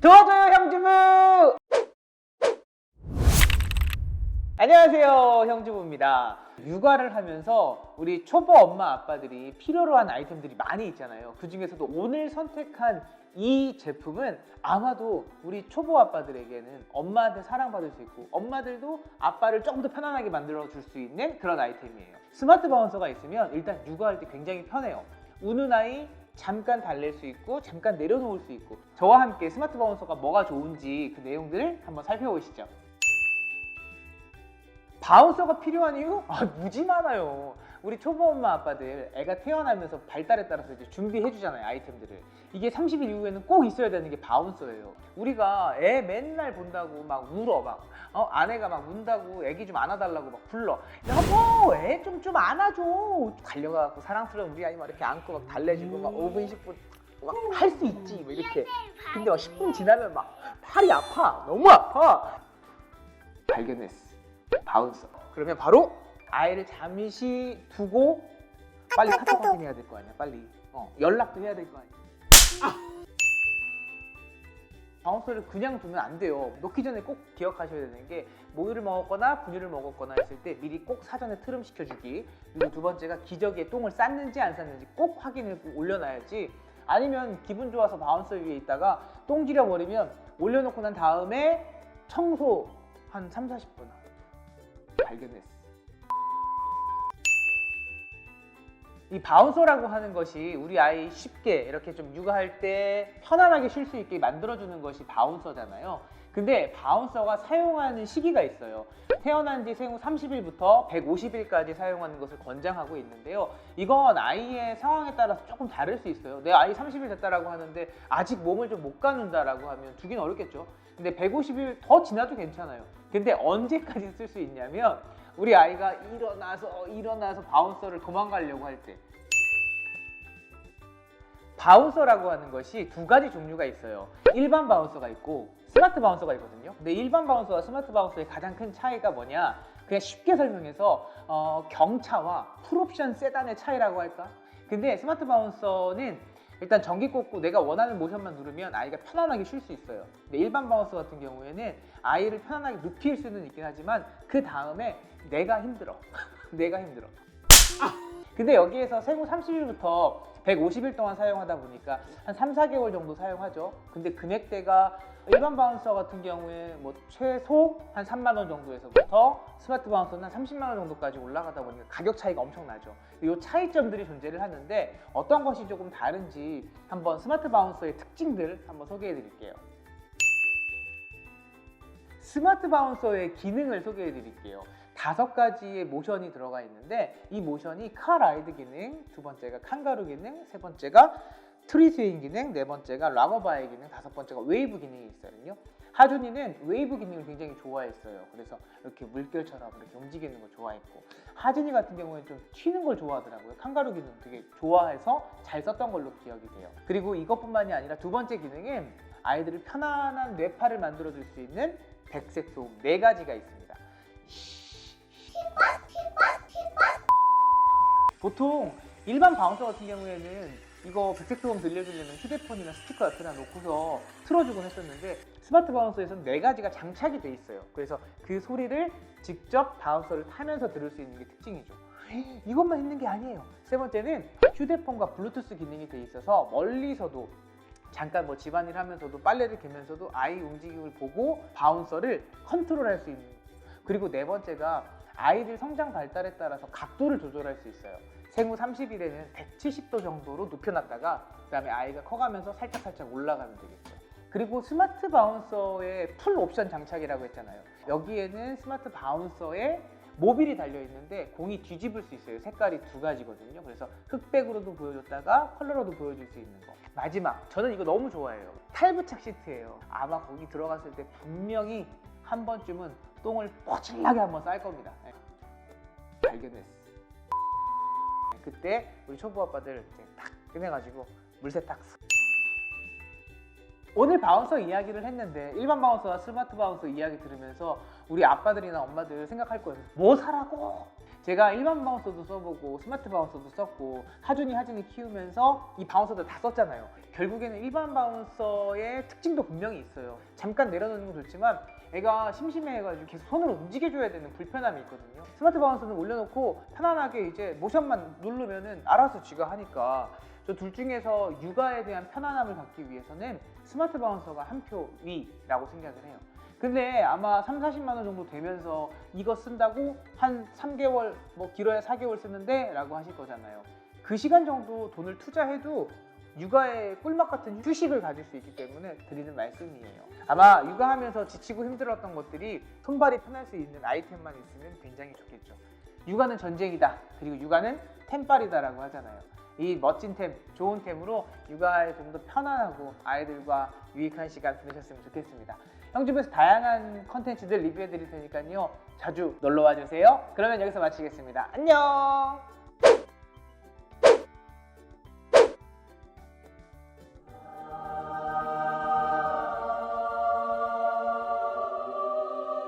도와줘요 형주부! 안녕하세요 형주부입니다. 육아를 하면서 우리 초보 엄마 아빠들이 필요로 한 아이템들이 많이 있잖아요. 그 중에서도 오늘 선택한 이 제품은 아마도 우리 초보 아빠들에게는 엄마한테 사랑받을 수 있고 엄마들도 아빠를 조금 더 편안하게 만들어 줄 수 있는 그런 아이템이에요. 스마트 바운서가 있으면 일단 육아할 때 굉장히 편해요. 우는 아이 잠깐 달랠 수 있고 잠깐 내려놓을 수 있고 저와 함께 스마트 바운서가 뭐가 좋은지 그 내용들을 한번 살펴보시죠. 바운서가 필요한 이유? 아, 무지 많아요. 우리 초보 엄마 아빠들 애가 태어나면서 발달에 따라서 이제 준비해 주잖아요 아이템들을. 이게 30일 이후에는 꼭 있어야 되는 게 바운서예요. 우리가 애 맨날 본다고 막 울어 막 어, 아내가 막 운다고 애기 좀 안아달라고 막 불러. 여보 애 좀 좀 안아줘. 달려가고 사랑스러운 우리 아이 막 이렇게 안고 막 달래주고 막 5분 10분 막할수 있지 뭐 이렇게. 근데 막 10분 지나면 막 팔이 아파. 너무 아파. 발견했어. 바운서. 그러면 바로 아이를 잠시 두고 빨리 카톡 확인해야 될 거 아니야 빨리. 어, 연락도 해야 될 거 아니야. 바운서를 그냥 두면 안 돼요. 놓기 전에 꼭 기억하셔야 되는 게 모유를 먹었거나 분유를 먹었거나 했을 때 미리 꼭 사전에 트름 시켜주기. 그리고 두 번째가 기저귀에 똥을 쌌는지 안 쌌는지 꼭 확인을 올려놔야지. 아니면 기분 좋아서 바운서 위에 있다가 똥 지려버리면 올려놓고 난 다음에 청소 한 3, 40분. 발견했어 이 바운서라고 하는 것이 우리 아이 쉽게 이렇게 좀 육아할 때 편안하게 쉴 수 있게 만들어주는 것이 바운서잖아요. 근데 바운서가 사용하는 시기가 있어요. 태어난 지 생후 30일부터 150일까지 사용하는 것을 권장하고 있는데요. 이건 아이의 상황에 따라서 조금 다를 수 있어요. 내 아이 30일 됐다라고 하는데 아직 몸을 좀 못 가눈다라고 하면 두기는 어렵겠죠. 근데 150일 더 지나도 괜찮아요. 근데 언제까지 쓸 수 있냐면 우리 아이가 일어나서 일어나서 바운서를 도망가려고 할 때 바운서라고 하는 것이 두 가지 종류가 있어요. 일반 바운서가 있고 스마트 바운서가 있거든요. 근데 일반 바운서와 스마트 바운서의 가장 큰 차이가 뭐냐? 그냥 쉽게 설명해서 어, 경차와 풀옵션 세단의 차이라고 할까? 근데 스마트 바운서는 일단 전기 꽂고 내가 원하는 모션만 누르면 아이가 편안하게 쉴 수 있어요. 근데 일반 바운서 같은 경우에는 아이를 편안하게 눕힐 수는 있긴 하지만 그 다음에 내가 힘들어. 내가 힘들어. 근데 여기에서 생후 30일부터 150일 동안 사용하다 보니까 한 3, 4개월 정도 사용하죠. 근데 금액대가 일반 바운서 같은 경우에 뭐 최소 한 3만 원 정도에서부터 스마트 바운서는 한 30만 원 정도까지 올라가다 보니까 가격 차이가 엄청 나죠. 이 차이점들이 존재를 하는데 어떤 것이 조금 다른지 한번 스마트 바운서의 특징들 한번 소개해 드릴게요. 스마트 바운서의 기능을 소개해 드릴게요. 다섯 가지의 모션이 들어가 있는데 이 모션이 카 라이드 기능, 두 번째가 칸가루 기능, 세 번째가 트리 스윙 기능, 네 번째가 락어바이 기능, 다섯 번째가 웨이브 기능이 있거든요. 하준이는 웨이브 기능을 굉장히 좋아했어요. 그래서 이렇게 물결처럼 이렇게 움직이는 걸 좋아했고 하준이 같은 경우에는 좀 튀는 걸 좋아하더라고요. 칸가루 기능 되게 좋아해서 잘 썼던 걸로 기억이 돼요. 그리고 이것뿐만이 아니라 두 번째 기능은 아이들을 편안한 뇌파를 만들어 줄 수 있는 백색 소음 네 가지가 있습니다. 보통 일반 바운서 같은 경우에는 이거 백색 소음 들려주려면 휴대폰이나 스피커 옆에다 놓고서 틀어주곤 했었는데 스마트 바운서에서는 네 가지가 장착이 돼 있어요. 그래서 그 소리를 직접 바운서를 타면서 들을 수 있는 게 특징이죠. 이것만 있는 게 아니에요. 세 번째는 휴대폰과 블루투스 기능이 돼 있어서 멀리서도 잠깐 뭐 집안일 하면서도 빨래를 개면서도 아이 움직임을 보고 바운서를 컨트롤할 수 있는 거. 그리고 네 번째가 아이들 성장 발달에 따라서 각도를 조절할 수 있어요. 생후 30일에는 170도 정도로 눕혀놨다가 그 다음에 아이가 커가면서 살짝 살짝 올라가면 되겠죠. 그리고 스마트 바운서의 풀 옵션 장착이라고 했잖아요. 여기에는 스마트 바운서에 모빌이 달려 있는데 공이 뒤집을 수 있어요. 색깔이 두 가지거든요. 그래서 흑백으로도 보여줬다가 컬러로도 보여줄 수 있는 거. 마지막, 저는 이거 너무 좋아해요. 탈부착 시트예요. 아마 거기 들어갔을 때 분명히 한 번쯤은 똥을 뽀질하게 한번 쌀 겁니다. 네. 발견했어. 네, 그때 우리 초보 아빠들 이제 탁 꺼내가지고 물세탁 쓱. 오늘 바운서 이야기를 했는데 일반 바운서와 스마트 바운서 이야기 들으면서 우리 아빠들이나 엄마들 생각할 거예요. 뭐 사라고? 제가 일반 바운서도 써보고 스마트 바운서도 썼고 하준이 하진이 키우면서 이 바운서들 다 썼잖아요. 결국에는 일반 바운서의 특징도 분명히 있어요. 잠깐 내려놓는 건 좋지만 애가 심심해해가지고 계속 손으로 움직여줘야 되는 불편함이 있거든요. 스마트 바운서는 올려놓고 편안하게 이제 모션만 누르면은 알아서 쥐가 하니까 저 둘 중에서 육아에 대한 편안함을 갖기 위해서는 스마트 바운서가 한 표 위라고 생각을 해요. 근데 아마 3, 40만 원 정도 되면서 이거 쓴다고 한 3개월 뭐 길어야 4개월 쓰는데 라고 하실 거잖아요. 그 시간 정도 돈을 투자해도 육아의 꿀맛 같은 휴식을 가질 수 있기 때문에 드리는 말씀이에요. 아마 육아하면서 지치고 힘들었던 것들이 손발이 편할 수 있는 아이템만 있으면 굉장히 좋겠죠. 육아는 전쟁이다. 그리고 육아는 템빨이다라고 하잖아요. 이 멋진 템, 좋은 템으로 육아에 좀 더 편안하고 아이들과 유익한 시간 보내셨으면 좋겠습니다. 형집에서 다양한 컨텐츠들 리뷰해 드릴 테니까요. 자주 놀러 와 주세요. 그러면 여기서 마치겠습니다. 안녕!